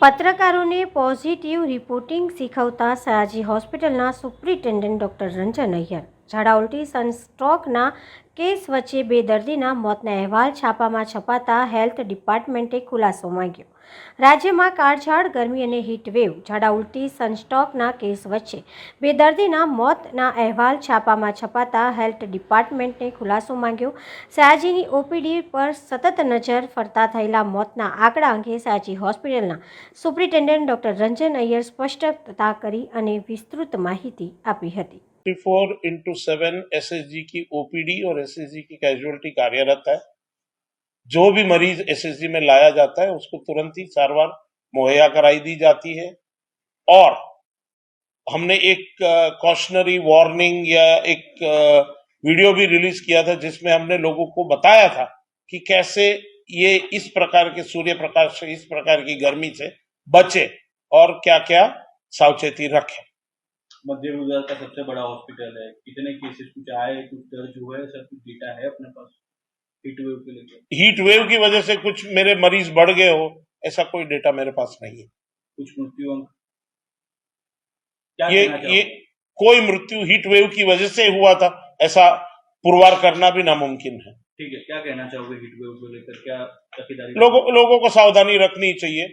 પત્રકારોને positive reporting શીખવતા સયાજી હોસ્પિટલના સુપ્રિન્ટેન્ડન્ટ ડૉક્ટર રંજન અય્યર ઝાડા ઉલટી સનસ્ટ્રોકના કેસ વચ્ચે બે દર્દીના મોતના અહેવાલ છાપામાં છપાતા હેલ્થ ડિપાર્ટમેન્ટે ખુલાસો માંગ્યો. રાજ્યમાં કાળઝાળ, ગરમી અને હીટવેવ ઝાડા ઉલટી સનસ્ટ્રોકના કેસ વચ્ચે બે દર્દીના મોતના અહેવાલ છાપામાં છપાતા હેલ્થ ડિપાર્ટમેન્ટે ખુલાસો માંગ્યો. સયાજીની ઓપીડી પર સતત નજર ફરતા થયેલા મોતના આંકડા અંગે સયાજી હોસ્પિટલના સુપ્રિન્ટેન્ડન્ટ ડોક્ટર રંજન અય્યર સ્પષ્ટતા કરી અને વિસ્તૃત માહિતી આપી હતી. फोर इंटू सेवन एस की ओपीडी और एस की कैजुअलिटी कार्यरत है। जो भी मरीज़ एस में लाया जाता है, उसको तुरंत ही सारवार मुहैया कराई दी जाती है। और हमने एक कॉशनरी वार्निंग या एक वीडियो भी रिलीज़ किया था, जिसमें हमने लोगों को बताया था कि कैसे ये इस प्रकार के सूर्य प्रकाश से, इस प्रकार की गर्मी से बचे और क्या क्या सावचेती रखें। मध्य गुजरात का सबसे बड़ा हॉस्पिटल है। कितने केसेस कुछ आए कुछ दर्ज हुए सब कुछ डेटा है अपने पास हीट वेव के लेकर हीट वेव की वजह से कुछ मेरे मरीज़ बढ़ गए हो ऐसा कोई डेटा मेरे पास नहीं है। कुछ मृत्यु अंक ये ये कोई मृत्यु हीट वेव की वजह से हुआ था ऐसा पुरवार करना भी नामुमकिन है। ठीक है क्या कहना चाहोगे हीट वेव को लेकर? क्या तकीदारी लोगों लोगों को सावधानी रखनी चाहिए।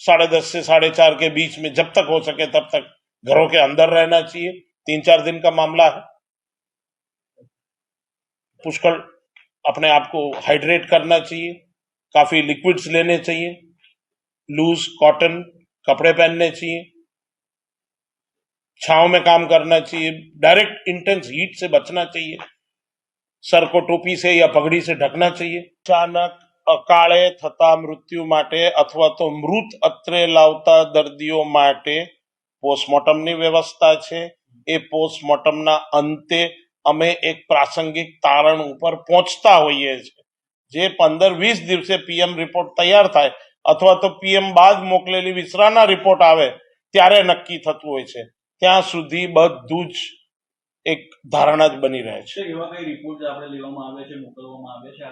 साढ़े दस से साढ़े चार के बीच में जब तक हो सके तब तक। घरों के अंदर रहना चाहिए तीन चार दिन का मामला है पुष्कल अपने आप को हाइड्रेट करना चाहिए काफी लिक्विड्स लेने चाहिए लूज कॉटन कपड़े पहनने चाहिए छाव में काम करना चाहिए डायरेक्ट इंटेंस हीट से बचना चाहिए સર કો ટોપી से या पगड़ी से ढकना चाहिए અચાનક અકાળે થતા મૃત્યુ માટે અથવા તો મૃત અત્રે લાવતા દર્દીઓ માટે પોસ્ટમોર્ટમની વ્યવસ્થા છે. એ પોસ્ટમોર્ટમના અંતે અમે એક પ્રાસંગિક તારણ ઉપર પહોંચતા હોઈએ છીએ. જે પંદર વીસ દિવસે પીએમ રિપોર્ટ તૈયાર થાય અથવા તો પીએમ બાદ મોકલેલી વિસરાના રિપોર્ટ આવે ત્યારે નક્કી થતું હોય છે. ત્યાં સુધી બધું જ એક ધારણા જ બની રહે છે. એવા કઈ રિપોર્ટ આપણે લેવામાં આવે છે, મોકલવામાં આવે છે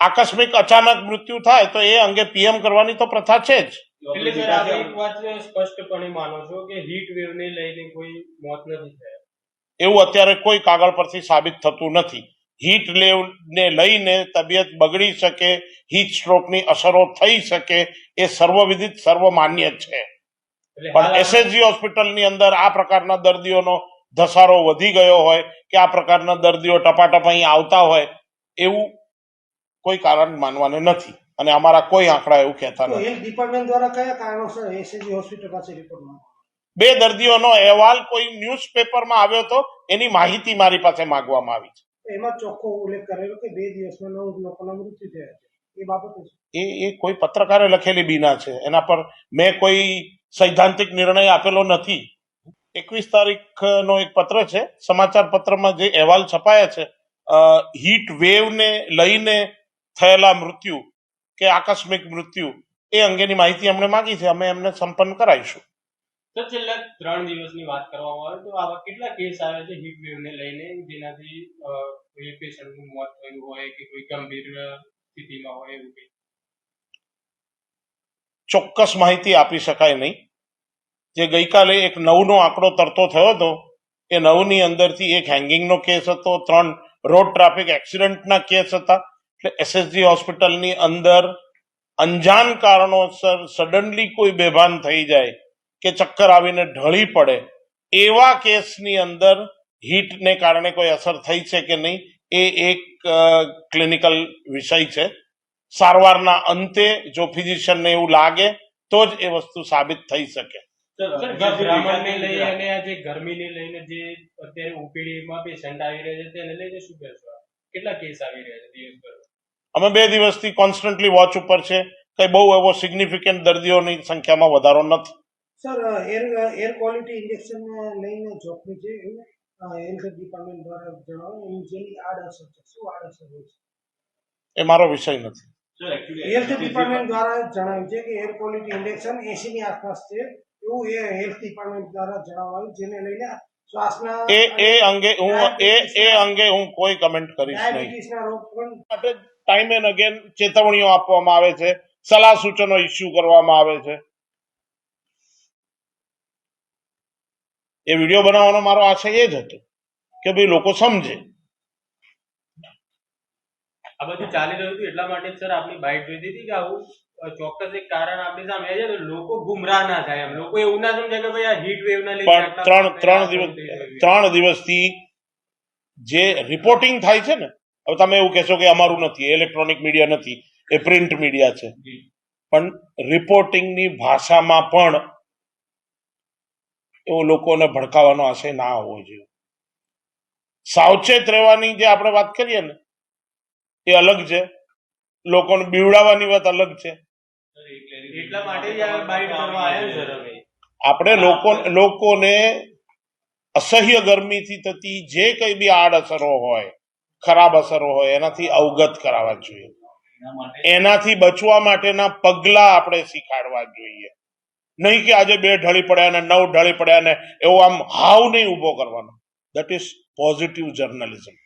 આકસ્મિક અચાનક મૃત્યુ થાય તો એ અંગે પીએમ કરવાની તો પ્રથા છે જ. એટલે સર આપ એક વાત સ્પષ્ટપણે માનો છો કે હીટ વેવ ને લઈને કોઈ મોત નથી થયા. એવું અત્યારે કોઈ કાગળ પરથી સાબિત થતું નથી. હીટ લેવ ને લઈને તબિયત બગડી શકે હીટ સ્ટ્રોકની અસરો થઈ શકે એ સર્વવિદિત સર્વમાન્ય છે. પણ એસએચજી એસએસજી હોસ્પિટલની અંદર આ પ્રકારના દર્દીઓનો ધસારો વધી ગયો હોય કે આ પ્રકારના દર્દીઓ ટપાટપ અહીં આવતા હોય એવું કોઈ કારણ માનવાને નથી. અને અમારા કોઈ આંકડા એવું કહેતા તો નથી. હેલ્થ ડિપાર્ટમેન્ટ દ્વારા કયા કારણોસર એસએજી હોસ્પિટલ પાસે રિપોર્ટ બે દર્દીઓનો અહેવાલ કોઈ ન્યૂઝપેપરમાં આવ્યો હતો એની માહિતી મારી પાસે માંગવામાં આવી છે? એમાં ચોખ્ખો ઉલ્લેખ કરેલો કે બે દિવસમાં નવ લોકોના મૃત્યુ થયા છે. એ બાબતે એ એ કોઈ પત્રકારે લખેલી બીના છે. એના પર મેં કોઈ સૈદ્ધાંતિક નિર્ણય આપેલો નથી. એકવીસ તારીખનો એક પત્ર છે. સમાચાર પત્રમાં જે અહેવાલ છપાયા છે હીટ વેવને લઈને થયેલા મૃત્યુ કે આકસ્મિક મૃત્યુ એ અંગેની માહિતી અમને માગી છે. અમે એમને સંપન્ન કરાવીશું. તો છેલ્લા ત્રણ દિવસની વાત કરવામાં આવે તો આવા કેટલા કેસ આવે છે હીટ વેવ ને લઈને? જેનાથી કોઈ પેશન્ટનું મોત થયું હોય કે કોઈ ગંભીર સ્થિતિમાં હોય એવું કંઈ? ચોક્કસ માહિતી આપી શકાય નહીં. જે ગઈકાલે એક નવનો આંકડો તરતો થયો હતો. એ નવની અંદરથી એક હેંગિંગનો કેસ હતો. ત્રણ રોડ ટ્રાફિક એક્સિડન્ટના કેસ હતા. એટલે એસએસજી હોસ્પિટલની અંદર અંજાન કારણોસર સડનલી કોઈ બેભાન થઈ જાય કે ચક્કર આવીને ઢળી પડે એવા કેસની અંદર હીટને કારણે કોઈ અસર થઈ છે કે નહીં એ એક ક્લિનિકલ વિષય છે. સારવારના અંતે જો ફિઝિશિયનને એવું લાગે તો જ એ વસ્તુ સાબિત થઈ શકે. સર સર જે ગભરામણને ડેટા લઈ છે, અને આ જે ગરમીને લઈને જે અત્યારે ઓપીડીમાં પેશન્ટ આવી રહ્યા છે તેને લઈને શું કહેશો કેટલા કેસ આવી રહ્યા છે દિવસભર? અમે બે દિવસથી કોન્સ્ટન્ટલી વોચ ઉપર છે. કઈ બહુ એવો સિગ્નિફિકન્ટ દર્દીઓની સંખ્યામાં વધારો નથી. Sir air air quality injection લઈને જોખમી છે એવું હેલ્થ ડિપાર્ટમેન્ટ દ્વારા જણાવો એની જેની આડઅસર છે શું આડઅસર હોય છે? એ મારો વિષય નથી. હેલ્થ ડિપાર્ટમેન્ટ દ્વારા જણાવ્યું છે કે એર ક્વોલિટી ઇન્ડેક્શન એસી ની આસપાસ છે એવું એ હેલ્થ ડિપાર્ટમેન્ટ દ્વારા જણાવાયું જેને લઈને શ્વાસના એ એ અંગે હું એ એ અંગે હું કોઈ કમેન્ટ કરીશ નહીં. રોગ પણ ટાઈમ એન્ડ અગેન ચેતવણીઓ આપવામાં આવે છે સલાહ સૂચનો ઇસ્યુ કરવામાં આવે છે. એ વીડિયો બનાવવાનો મારો આશય એ જ હતો કે ભાઈ લોકો સમજે. આ બધું ચાલી રહ્યું હતું એટલા માટે સર આપની બાઇટ જોઈતી હતી કે આવું ચોક્કસ એક કારણ આપણી સામે છે લોકો ગુમરાહ ના થાય એમ. લોકો એવું ના સમજે કે ભાઈ આ હીટ વેવ ના લીધે ત્રણ ત્રણ દિવસ. ત્રણ દિવસથી જે રિપોર્ટિંગ થાય છે ને હવે તમે એવું કહેશો કે અમારું નથી ઇલેક્ટ્રોનિક મીડિયા નથી એ પ્રિન્ટ મીડિયા છે. પણ રિપોર્ટિંગની ભાષામાં પણ એવો લોકોને ભડકાવાનો આશય ના હોવો જોઈએ. સાવચેત રહેવાની જે આપણે વાત કરીએ ને એ અલગ છે. લોકોને બીવડાવવાની વાત અલગ છે. આપણે લોકો લોકોને અસહ્ય ગરમીથી થતી જે કઈ બી આડઅસરો હોય ખરાબ અસરો હોય, એનાથી અવગત કરાવવા જોઈએ. એનાથી બચવા માટેના પગલા આપણે શીખાડવા જોઈએ. નહીં કે આજે બે ઢળી પડ્યા ને નવ ઢળી પડ્યા ને એવો આમ હાવ નહીં ઊભો કરવાનો. That is positive journalism